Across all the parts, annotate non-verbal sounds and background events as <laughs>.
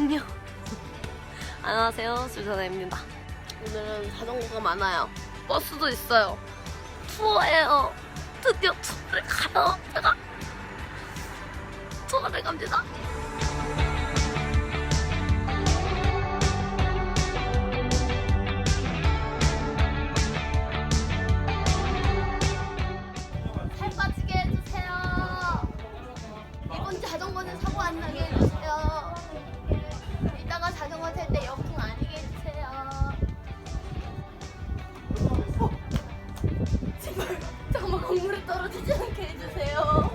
안녕. 안녕하세요, 수잔아입니다. 오늘은 자전거가 많아요. 버스도 있어요. 투어예요. 드디어 투어를 가요. 제가 투어를 갑니다. 건물에 떨어지지 않게 해주세요.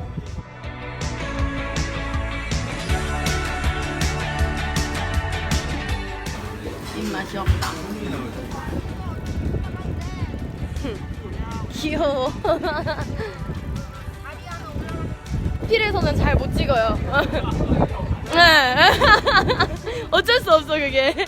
입맛이 없다. <laughs> 귀여워. <laughs> 필에서는 잘 못 찍어요. <laughs> 네. 어쩔 수 없어 그게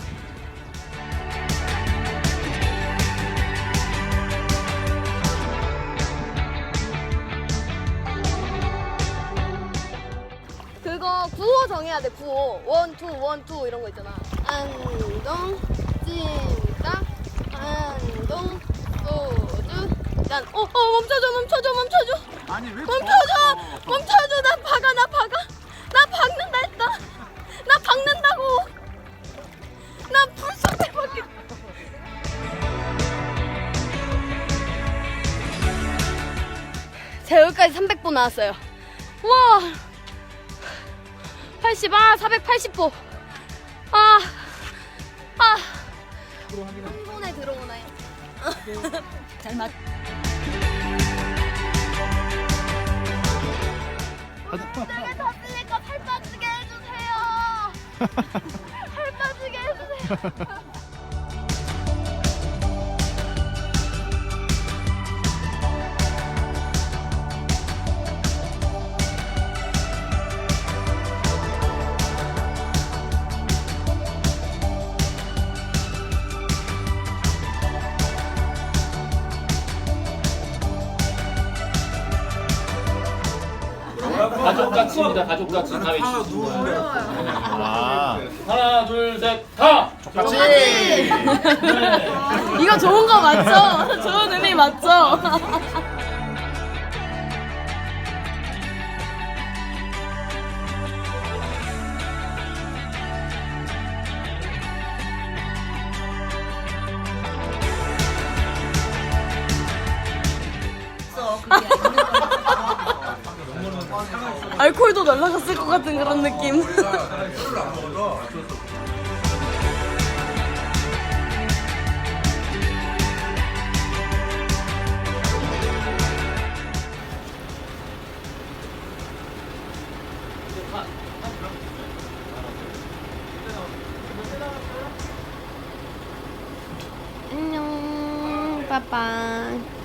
그거 구호 정해야 돼 구호. 원투 원투 이런 거 있잖아. 안동 찜닭 안동 소주. 난 어, 어 멈춰줘 멈춰줘 멈춰줘. 아니 왜 멈춰줘! 멈춰줘! 나 박아 나 박아. 나 박는다 했다. 나 박는다고. 나 불속에 박겠 자 여기까지 300보 나왔어요. 와 80, 아, 480보. 아, 아. 한 손에 들어오나요? 잘 맞. 등에 덧으니까 팔 빠지게 해주세요. <laughs> 팔 빠지게 해주세요. <laughs> 가족같이입니다. 가족같이 다 외치겠습니다. 아 하나, 둘, 셋, 다! 같이 이거 좋은 거 맞죠? <laughs> 좋은 의미 맞죠? 알코올도 날라갔을 것 같은 그런 느낌. 안녕, 빠빠.